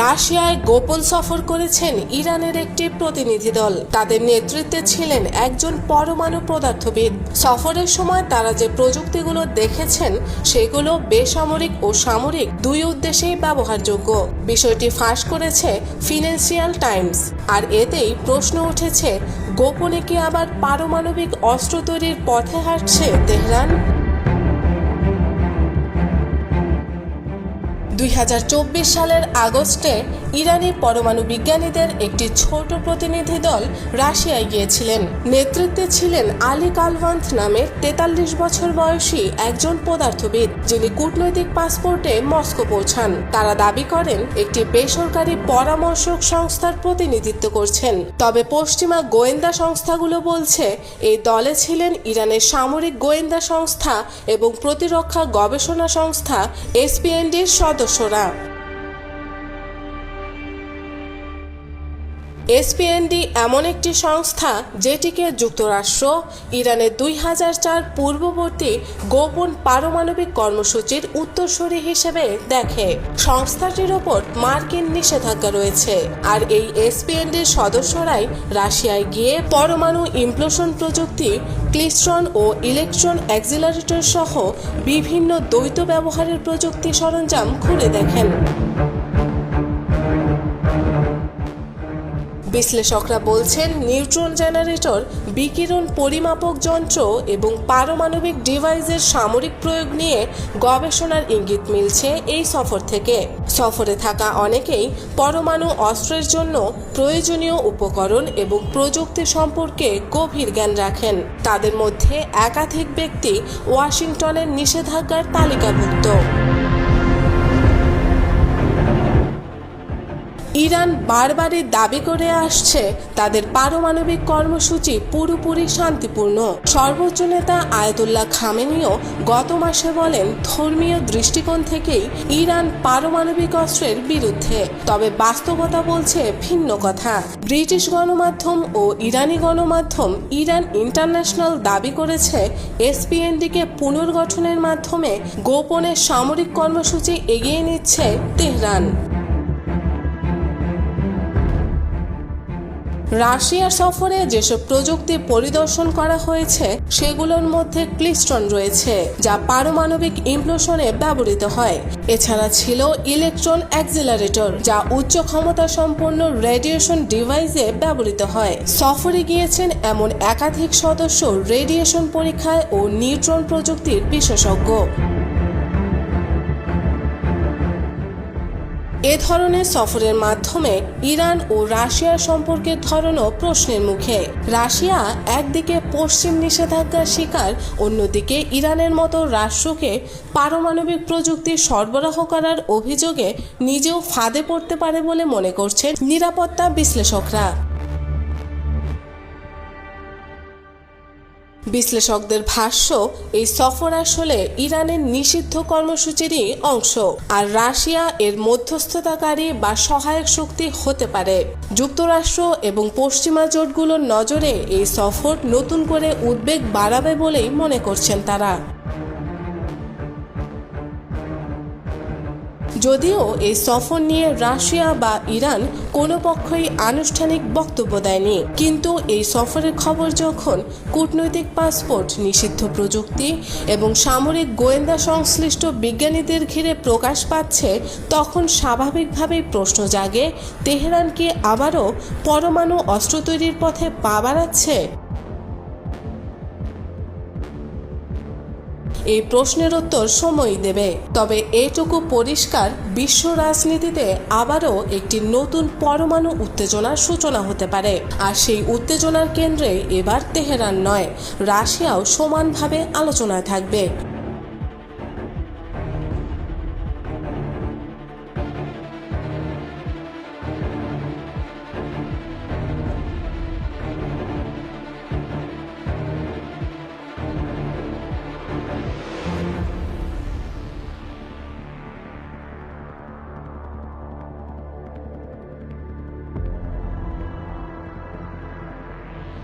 রাশিয়ায় গোপন সফর করেছেন ইরানের একটি প্রতিনিধি দল। তাদের নেতৃত্বে ছিলেন একজন পরমাণু পদার্থবিদ। সফরের সময় তারা যে প্রযুক্তিগুলো দেখেছেন, সেগুলো বেসামরিক ও সামরিক দুই উদ্দেশ্যেই ব্যবহারযোগ্য। বিষয়টি ফাঁস করেছে ফিনান্সিয়াল টাইমস। আর এতেই প্রশ্ন উঠেছে, গোপনে কি আবার পারমাণবিক অস্ত্র তৈরির পথে হাঁটছে তেহরান? দুই হাজার চব্বিশ সালের আগস্টে ইরানি পরমাণু বিজ্ঞানীদের একটি ছোট প্রতিনিধি দল রাশিয়ায় গিয়েছিলেন। নেতৃত্বে ছিলেন আলী কালভান্থ নামের তেতাল্লিশ বছর বয়সী একজন পদার্থবিদ, যিনি কূটনৈতিক পাসপোর্টে মস্কো পৌঁছান। তারা দাবি করেন, একটি বেসরকারি পরামর্শক সংস্থার প্রতিনিধিত্ব করছেন। তবে পশ্চিমা গোয়েন্দা সংস্থাগুলো বলছে, এই দলে ছিলেন ইরানের সামরিক গোয়েন্দা সংস্থা এবং প্রতিরক্ষা গবেষণা সংস্থা এসপিএনডির Sorá এসপিএনডি এমন একটি সংস্থা যেটিকে যুক্তরাষ্ট্র ইরানের দুই হাজার চার পূর্ববর্তী গোপন পারমাণবিক কর্মসূচির উত্তরসূরি হিসেবে দেখে। সংস্থাটির ওপর মার্কিন নিষেধাজ্ঞা রয়েছে। আর এই এসপিএনডির সদস্যরাই রাশিয়ায় গিয়ে পরমাণু ইমপ্লোশন প্রযুক্তি, ক্লিস্ট্রন ও ইলেকট্রন অ্যাক্সিলারেটর সহ বিভিন্ন দ্বৈত ব্যবহারের প্রযুক্তি সরঞ্জাম খুলে দেখেন। বিশ্লেষকরা বলছেন, নিউট্রন জেনারেটর বিকিরণ পরিমাপক যন্ত্র এবং পারমাণবিক ডিভাইসের সামরিক প্রয়োগ নিয়ে গবেষণার ইঙ্গিত মিলছে এই সফর থেকে। সফরে থাকা অনেকেই পরমাণু অস্ত্রের জন্য প্রয়োজনীয় উপকরণ এবং প্রযুক্তি সম্পর্কে গভীর জ্ঞান রাখেন। তাদের মধ্যে একাধিক ব্যক্তি ওয়াশিংটনের নিষেধাজ্ঞার তালিকাভুক্ত। ইরান বারবারই দাবি করে আসছে তাদের পারমাণবিক কর্মসূচি পুরোপুরি শান্তিপূর্ণ। সর্বোচ্চ নেতা আয়তুল্লাহ খামেনিও গত মাসে বলেন, ধর্মীয় দৃষ্টিকোণ থেকেই ইরান পারমাণবিক অস্ত্রের বিরুদ্ধে। তবে বাস্তবতা বলছে ভিন্ন কথা। ব্রিটিশ গণমাধ্যম ও ইরানি গণমাধ্যম ইরান ইন্টারন্যাশনাল দাবি করেছে এসপিএনডিকে পুনর্গঠনের মাধ্যমে গোপনে সামরিক কর্মসূচি এগিয়ে নিচ্ছে তেহরান। রাশিয়া সফরে যেসব প্রযুক্তি পরিদর্শন করা হয়েছে, সেগুলোর মধ্যে ক্লিস্টন রয়েছে, যা পারমাণবিক ইমপ্লোশনে ব্যবহৃত হয়। এছাড়া ছিল ইলেকট্রন অ্যাক্সিলারেটর, যা উচ্চ ক্ষমতা সম্পন্ন রেডিয়েশন ডিভাইসে ব্যবহৃত হয়। সফরে গিয়েছেন এমন একাধিক সদস্য রেডিয়েশন পরীক্ষায় ও নিউট্রন প্রযুক্তির বিশেষজ্ঞ। এ ধরনের সফরের মাধ্যমে ইরান ও রাশিয়ার সম্পর্কের ধরনও প্রশ্নের মুখে। রাশিয়া একদিকে পশ্চিম নিষেধাজ্ঞার শিকার, অন্যদিকে ইরানের মতো রাষ্ট্রকে পারমাণবিক প্রযুক্তি সরবরাহ করার অভিযোগে নিজেও ফাঁদে পড়তে পারে বলে মনে করছেন নিরাপত্তা বিশ্লেষকরা। বিশ্লেষকদের ভাষ্য, এই সফর আসলে ইরানের নিষিদ্ধ কর্মসূচিরই অংশ, আর রাশিয়া এর মধ্যস্থতাকারী বা সহায়ক শক্তি হতে পারে। যুক্তরাষ্ট্র এবং পশ্চিমা জোটগুলোর নজরে এই সফর নতুন করে উদ্বেগ বাড়াবে বলেই মনে করছেন তারা। যদিও এই সফর নিয়ে রাশিয়া বা ইরান কোনো পক্ষই আনুষ্ঠানিক বক্তব্য দেয়নি। কিন্তু এই সফরের খবর যখন কূটনৈতিক পাসপোর্ট, নিষিদ্ধ প্রযুক্তি এবং সামরিক গোয়েন্দা সংশ্লিষ্ট বিজ্ঞানীদের ঘিরে প্রকাশ পাচ্ছে, তখন স্বাভাবিকভাবেই প্রশ্ন জাগে তেহরান কি আবারও পরমাণু অস্ত্র তৈরির পথে পা বাড়াচ্ছে। এই প্রশ্নের উত্তর সময়ই দেবে। তবে এটুকু পরিষ্কার, বিশ্ব রাজনীতিতে আবারও একটি নতুন পরমাণু উত্তেজনার সূচনা হতে পারে। আর সেই উত্তেজনার কেন্দ্রে এবার তেহরান নয়, রাশিয়াও সমানভাবে আলোচনায় থাকবে।